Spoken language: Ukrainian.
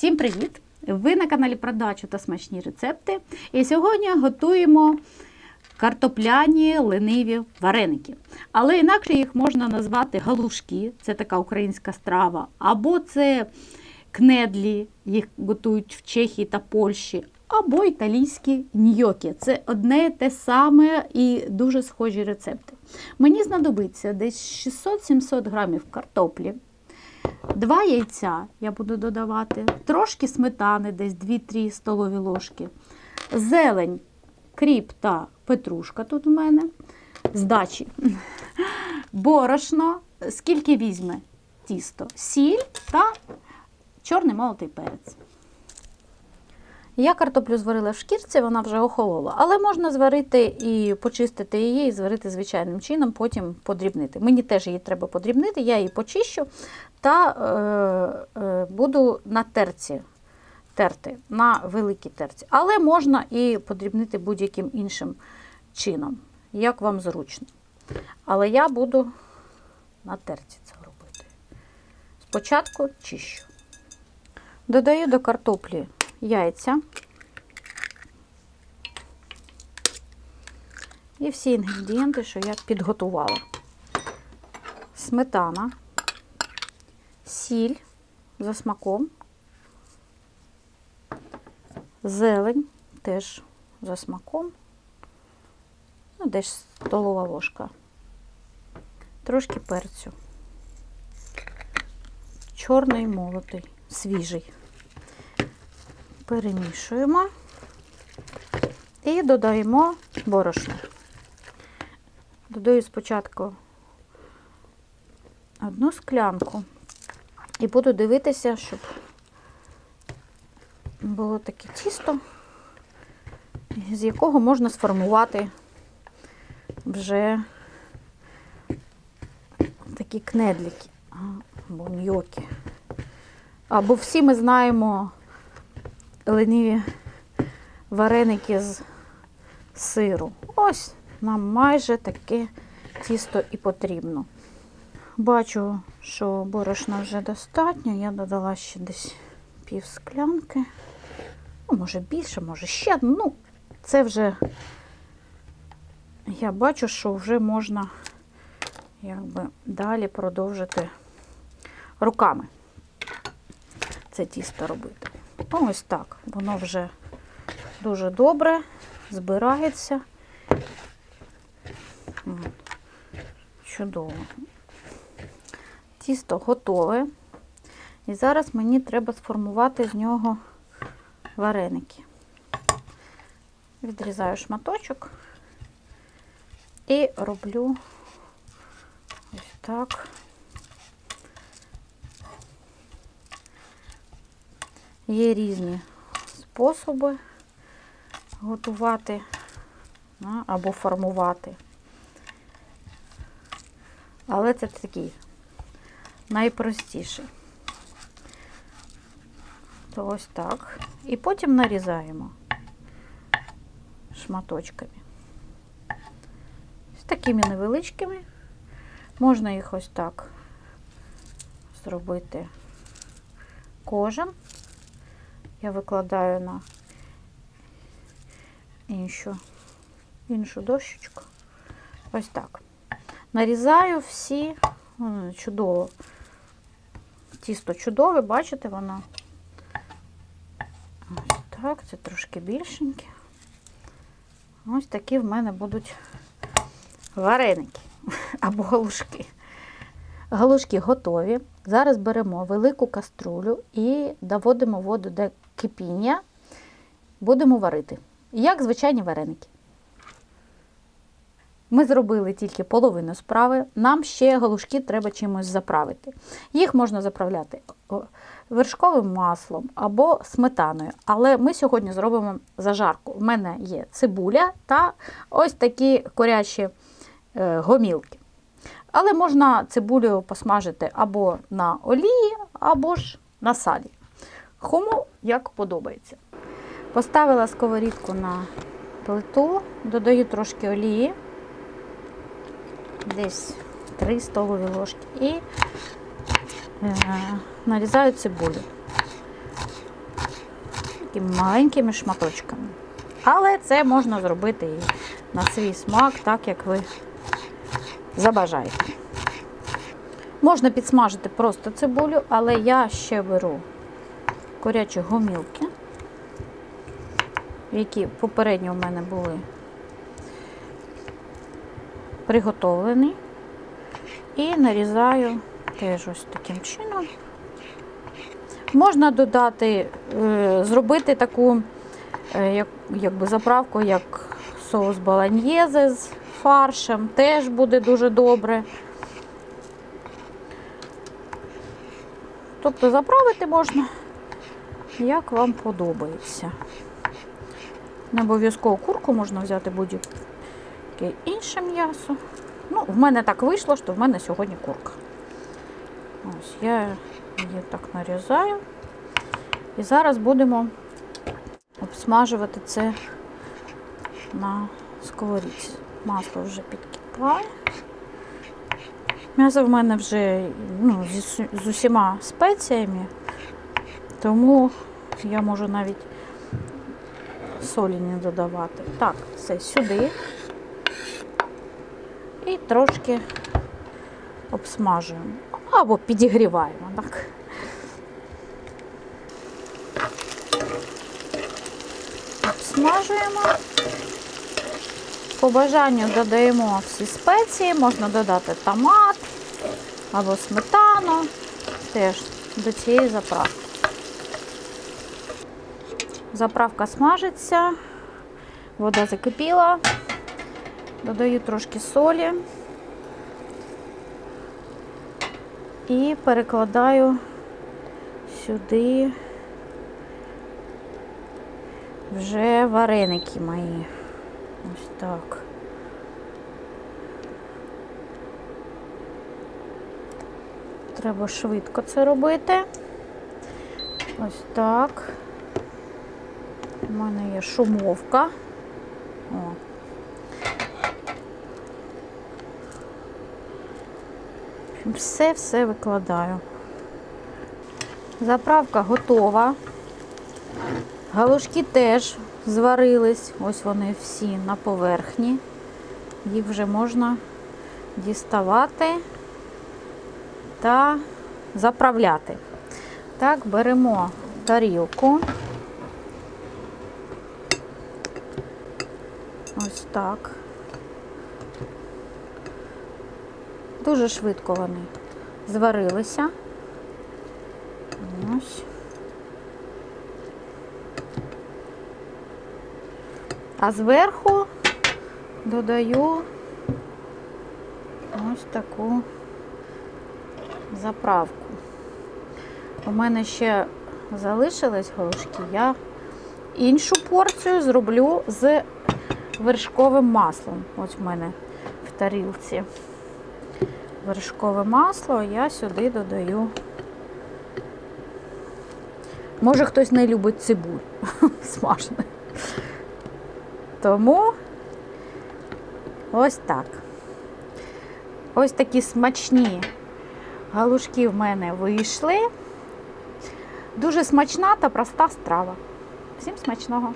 Всім привіт! Ви на каналі Продачу та смачні рецепти. І сьогодні готуємо картопляні лениві вареники. Але інакше їх можна назвати галушки, це така українська страва, або це кнедлі, їх готують в Чехії та Польщі, або італійські ньокі. Це одне те саме і дуже схожі рецепти. Мені знадобиться десь 600-700 грамів картоплі. Два яйця я буду додавати, трошки сметани, десь 2-3 столові ложки, зелень, кріп та петрушка тут у мене, здачі, борошно, скільки візьме тісто, сіль та чорний молотий перець. Я картоплю зварила в шкірці, вона вже охолола, але можна зварити і почистити її, і зварити звичайним чином, потім подрібнити. Мені теж її треба подрібнити, я її почищу та е, е, буду на терці терти, на великій терці. Але можна і подрібнити будь-яким іншим чином, як вам зручно. Але я буду на терці це робити. Спочатку чищу. Додаю до картоплі яйця. І всі інгредієнти, що я підготувала. Сметана, сіль за смаком, зелень теж за смаком, ну, десь столова ложка, трошки перцю, чорний молотий, свіжий перемішуємо і додаємо борошно. Додаю спочатку одну склянку і буду дивитися, щоб було таке тісто, з якого можна сформувати вже такі кнедлики або ньокі. Або всі ми знаємо лениві вареники з сиру. Ось нам майже таке тісто і потрібно. Бачу, що борошна вже достатньо. Я додала ще десь пів склянки. Ну, може більше, може ще. Ну, це вже я бачу, що вже можна якби далі продовжити руками це тісто робити. Ось так. Воно вже дуже добре збирається. Чудово. Тісто готове. І зараз мені треба сформувати з нього вареники. Відрізаю шматочок і роблю ось так. Є різні способи готувати або формувати. Але це такий найпростіший. То ось так. І потім нарізаємо шматочками. З такими невеличкими. Можна їх ось так зробити кожен. Я викладаю на іншу, іншу дощечку. Ось так. Нарізаю всі, чудово. Тісто чудове, бачите, воно. Ось так, це трошки більшеньке. Ось такі в мене будуть вареники або галушки. Галушки готові. Зараз беремо велику каструлю і доводимо воду до кипіння, будемо варити. Як звичайні вареники. Ми зробили тільки половину справи, нам ще галушки треба чимось заправити. Їх можна заправляти вершковим маслом або сметаною. Але ми сьогодні зробимо зажарку. У мене є цибуля та ось такі корячі е, гомілки. Але можна цибулю посмажити або на олії, або ж на салі. Кому як подобається. Поставила сковорідку на плиту, додаю трошки олії, десь 3 столові ложки і е, нарізаю цибулю. такими маленькими шматочками. Але це можна зробити і на свій смак, так як ви забажаєте. Можна підсмажити просто цибулю, але я ще беру корячі гомілки, які попередньо в мене були приготовлені. І нарізаю теж ось таким чином. Можна додати, е, зробити таку е, як, якби заправку, як соус баланьєзе з фаршем, теж буде дуже добре. Тобто заправити можна, як вам подобається. Не обов'язково курку можна взяти будь-яке інше м'ясо. Ну, в мене так вийшло, що в мене сьогодні курка. Ось я її так нарізаю. І зараз будемо обсмажувати це на сковорідці. Масло вже підкипає. М'ясо в мене вже ну, су- з усіма спеціями, тому я можу навіть солі не додавати. Так, все сюди. І трошки обсмажуємо. Або підігріваємо, так. Обсмажуємо. По бажанню додаємо всі спеції, можна додати томат або сметану теж до цієї заправки. Заправка смажиться, вода закипіла, додаю трошки солі і перекладаю сюди вже вареники мої. Ось так. Треба швидко це робити. Ось так. У мене є шумовка. О. Все-все викладаю. Заправка готова. Галушки теж зварились. Ось вони всі на поверхні. Їх вже можна діставати та заправляти. Так, беремо тарілку. Ось так. Дуже швидко вони зварилися. Ось. А зверху додаю ось таку заправку. У мене ще залишились галушки, я іншу порцію зроблю з вершковим маслом. Ось в мене в тарілці вершкове масло, я сюди додаю. Може хтось не любить цибуль смажене. Тому ось так. Ось такі смачні галушки в мене вийшли. Дуже смачна та проста страва. Всім смачного!